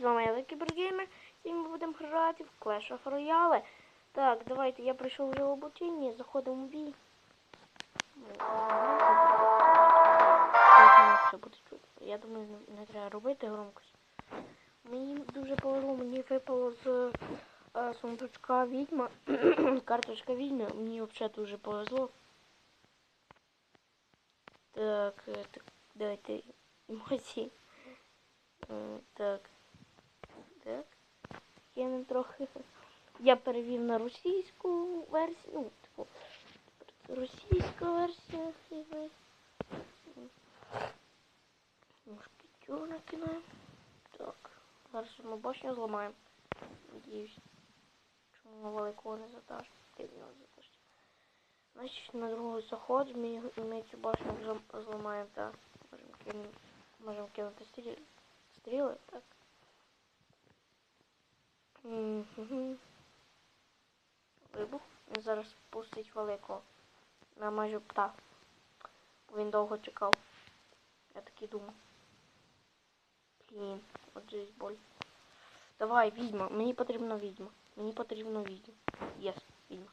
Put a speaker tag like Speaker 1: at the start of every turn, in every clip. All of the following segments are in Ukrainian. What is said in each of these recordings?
Speaker 1: з вами я Кібергеймер, і ми будемо грати в Clash of Royale. Так, давайте, я прийшов вже в обучення, заходимо в бій. Я думаю, не, треба робити громкость. Мені дуже повезло, мені випало з е, сундучка відьма, карточка відьми, мені взагалі дуже повезло. Так, е, так давайте емоції. Е, Так. Так. Кинемо трохи. Я перевів на російську версію. Ну, типу, російська версія. Мушкетюр накидаємо. Так. Зараз ми башню зламаємо. Надіюсь. Чому великого не затаж. Ти не затаж. Значить, на другий заход ми, ми цю башню зламаємо, так. Можемо кинути, можемо кинути. Стріли, так. Мгм. Вибух. Він зараз пустить великого. На майже птах. Бо він довго чекав. Я так і думав. Блін, отже боль. Давай, відьма. Мені потрібна відьма. Мені потрібна відьма. Єс, відьма.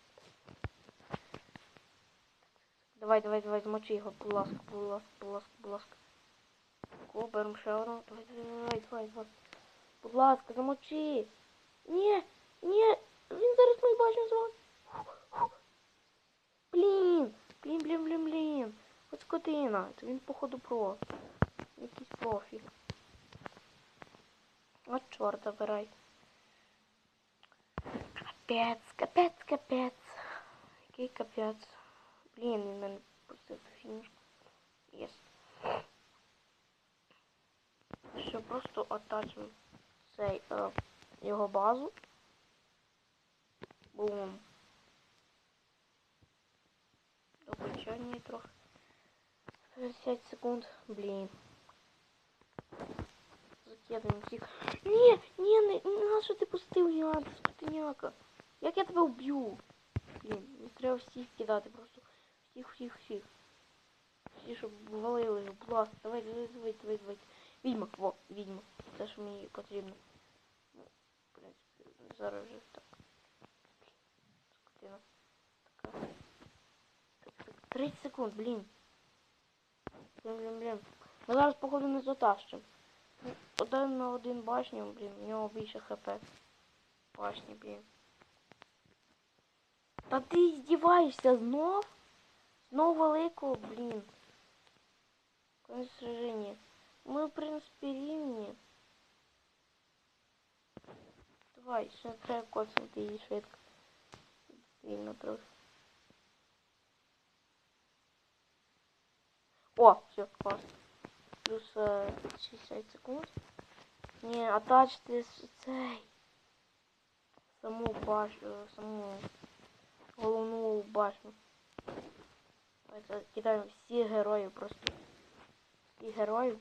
Speaker 1: Давай, давай, давай, змочи його, будь ласка, будь ласка, будь ласка, будь ласка. О, беремо ще одну. Давай, давай, давай, давай, давай. Будь ласка, замочи. Ні, ні, він зараз мою башню зробить. Блін, блін, блін, блін, блін. От скотина. Це він, походу, про. Якийсь профі. От чорт забирай. Капець, капець, капець. Який капець. Блін, він мене пустив фінішку. Єс. Що просто атачимо цей е, його базу. Бум. Обучання трохи. 50 секунд. Блін. Закидаємо всіх. Ні, ні, не, не на що ти пустив гіганта, скотиняка. Як я тебе вб'ю? Блін, не треба всіх кидати, просто всіх, всіх, всіх. Всі, щоб валили будь ласка, давай, давай, давай, давай, давай. Відьма, во, відьма. Те, що мені потрібно. В принципі, зараз вже так. Скотина. Така. Так, так, 30 секунд, блін. Блін, блін, блін. Ми зараз, походу, не затащимо. Ну, Один на один башню, блін, у нього більше хп. Башні, блін. Та ти здіваєшся знов? Знов великого, блін. Конець сраження. Ми, в принципі, рівні. Давай, ще треба коцнути її швидко. Вільно трохи. О, все, клас. Плюс е, 60 секунд. Ні, атачте с- цей. Саму башню, саму головну башню. Давайте кидаємо всіх героїв просто. Всіх героїв.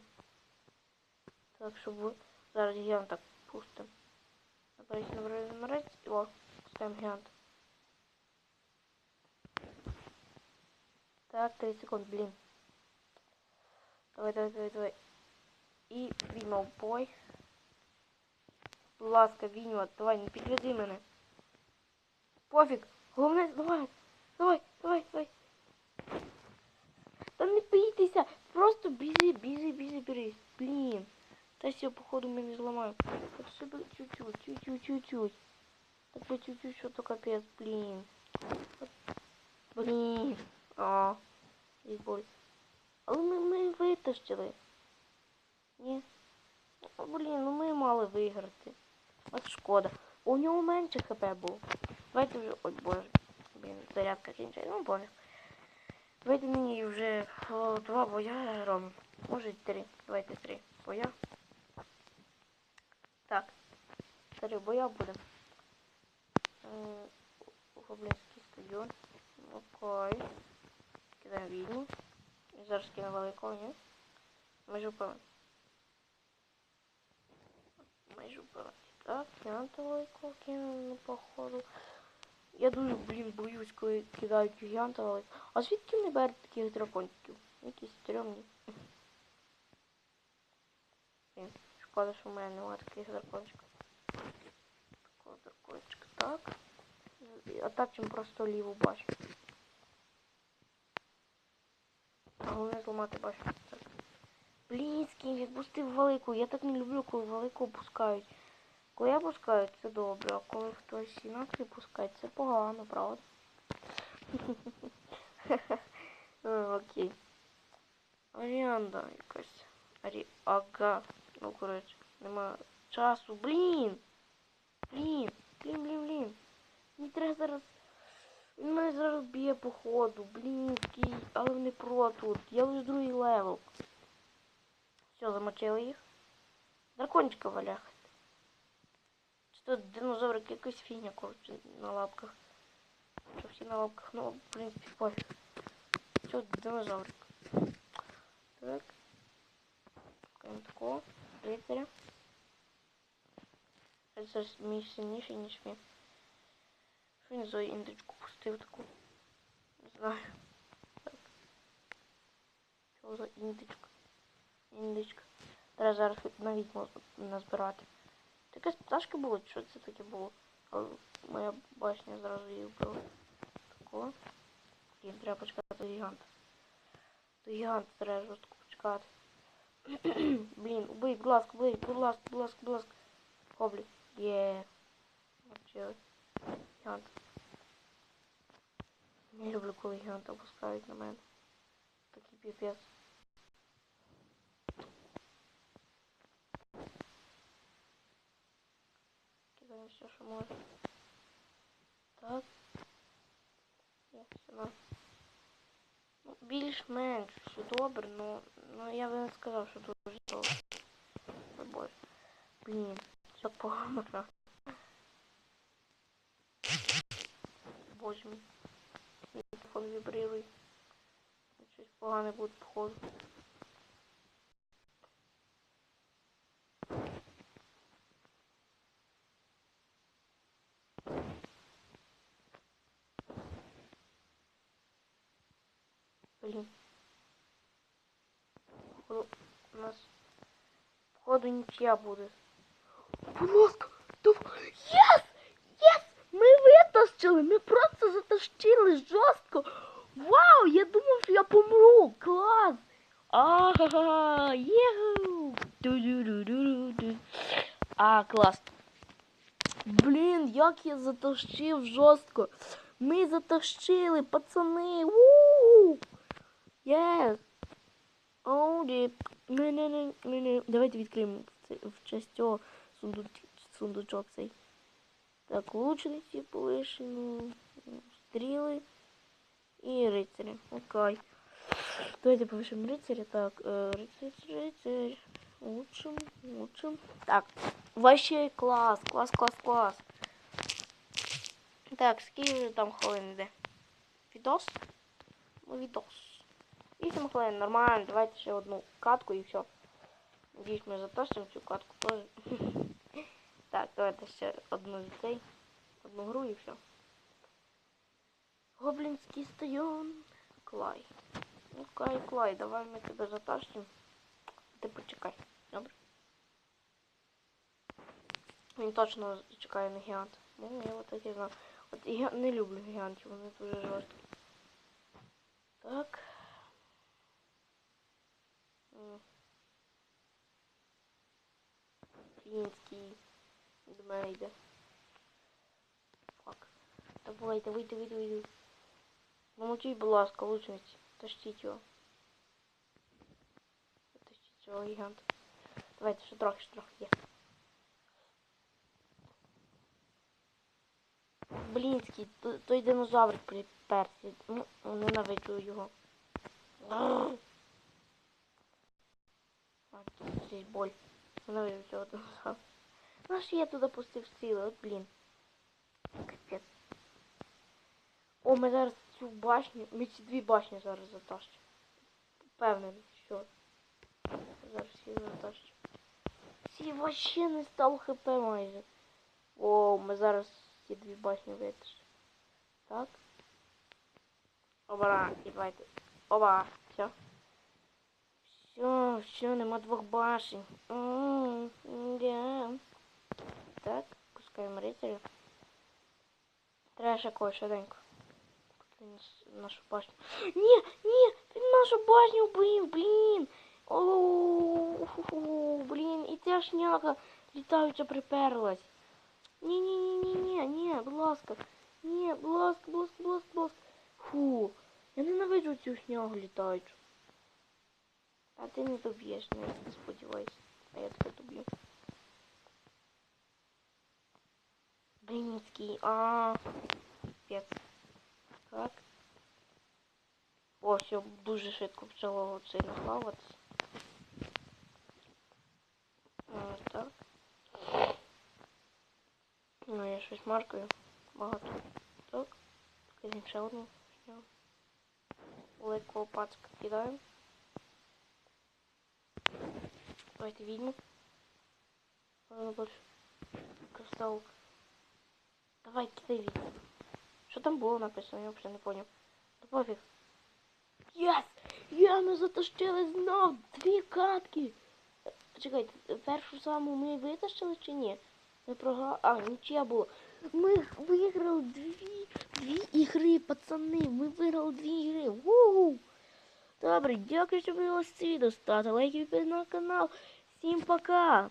Speaker 1: Так, щоб зараз гігант так пустимо. Наберіть, наберіть, наберіть. І о, пускаємо гігант. Так, 30 секунд, блін. Давай, давай, давай, давай. І відьма в бой. Будь ласка, відьма, давай, не підведи мене. Пофіг. Головне, давай. Давай, давай, давай. Та не бійтеся. Просто біжи, біжи, біжи, біжи. Блін. Та все, походу, ми не себе чуть-чуть, чуть-чуть, чуть-чуть. Так би чуть-чуть, що то капець, блін. От, Блін. А. І боль. Але ми, ми витащили. Ні. О, Блін, ну ми мали виграти. От шкода. У нього менше хп було. Давайте вже. Ой боже. Блін, зарядка кінчає. Ну боже. Давайте мені вже два боя робимо. Може три. Давайте три боя. Так. Три боя буде. М, Гоблінський стадіон. Окей. Кидаємо відьму. Зараз кину великого, ні? Майже впевнений. Майже впевнений. Так, гіганта великого кинули, походу. Я дуже, блін, боюсь, коли кидають гіганта великого. А звідки вони беруть таких дракончиків? Якісь стрьомні. Блін, що в мене немає таких дракончиків. Такого дракончика, так. А так чим просто ліву бачу. Головне зламати бачу. Так. Блін, скін, відпустив велику. Я так не люблю, коли велику опускають. Коли я пускаю, це добре, а коли хтось інакше пускає, це погано, правда? Окей. Оріанда якась. Арі... Ну, коротше, нема часу. Блін! Блін! Блін, блін, блін. Мені треба зараз. Він мене зараз б'є по ходу. Блін, який. Але вони про тут. Я вже другий левел. Все, замочили їх. Дракончика валяхать. Чи тут динозаврик якась фігня, коротше, на лапках. Що всі на лапках, ну, в принципі, пофіг. Що динозаврик. Так. Такого. Лицаря. Це мій сильніший, ніж мій. Що він за індичку пустив таку? Не знаю. Так. Що за індичка? Індичка. Треба зараз на відьму назбирати. Таке пташки було, що це таке було? Але моя башня зразу її вбила. Такого. Блін, треба почекати до гіганта. До гіганта треба жорстко почекати. Блін, убий, будь ласка, убий, будь ласка, будь ласка, будь ласка. Гігант. Не люблю, коли гіганта опускають на мене. Такий піпець. Кидаємо все, що може. Так. Є, все на. Ну, більш-менш все добре, но, ну я би не сказав, що дуже добре. Ой, боже. Блін, все погано. Боже мій. Телефон вібрирує. Щось погане буде походу. Походу, у нас походу нічия буде. Будь ласка, давай. Єс! Єс! Ми витащили! Ми просто затащили жорстко. Вау! Я думав, що я помру! Клас! Ага! Єгу! А, клас. Блін, як я затащив жорстко. Ми затащили, пацани. у Єс! Оу, ді. Не, не, не, не, не. Давайте відкриємо в честь цього сундуч, сундучок цей. Так, лучниці полишено, стріли і рицарі. Окей. Давайте повишимо рицаря. Так, е, рицарь, рицарь. Учим, учим. Так, вообще клас, клас, клас, клас. Так, скільки вже там хвилин йде? Відос? Ну, відос. 8 хвилин, нормально, давайте ще одну катку і все. Надіюсь, ми затащимо цю катку теж. Так, давайте ще одну з. Одну гру і все. Гоблінський стайон. Клай. Ну, Клай, Клай, давай ми тебе затащимо. Ти почекай. Добре? Він точно чекає на гігант. Ну, я от так і знав. От я не люблю гігантів, вони дуже жорсткі. Так. М. Фінський. До. Фак. Давай, давай, давай, давай. Помочіть, будь ласка, лучниці. Тащіть його. Тащіть цього гіганта. Давайте, ще трохи, ще трохи є. Блінський, той динозаврик приперся. Ну, ненавиджу його. А, тут здесь боль. Ненавиджу цього динозавра. Ну, що я туди пустив сили, от блін. Капець. О, ми зараз цю башню, ми ці дві башні зараз затащимо. Впевнений, що. Зараз всі затащимо. Всі вообще не стало хп майже. О, ми зараз ці дві башні витащимо. Так. Оба, і давайте. Оба, все. Все, все, нема двох башень. М. Так, пускаємо рицаря. Треба ще когось швиденько. Нашу башню. Ні, ні, він нашу башню вбив, блін. О, блін, і ця шняга літаюча приперлась. Ні, ні, ні, ні, ні, будь ласка. Будь ласка, будь ласка, будь ласка. Фу, я ненавиджу цю шнягу літаючу. А ти не доб'єш, не не сподівайся. А я тебе доб'ю. Блінський, а Пец. Так. О, все, дуже швидко почало сильно плаватися. Ось так. Ну, я щось маркаю. Багато. Так. Візьмемо ще одну. шнягу. Великого пацка кидаємо. Давайте відьму. Ладно, больше. Кристалл. Давай, кидай відьму. Що там було написано, я взагалі не поняв. Та пофіг. Єс! Я ми затащили знов дві катки. Чекайте, першу саму ми витащили чи ні? Ми програли. А, нічия була. Ми виграли дві, дві ігри, пацани. Ми виграли дві ігри. Ву! Добре, дякую, що ви ось відео ставте лайки на канал. Всім пока!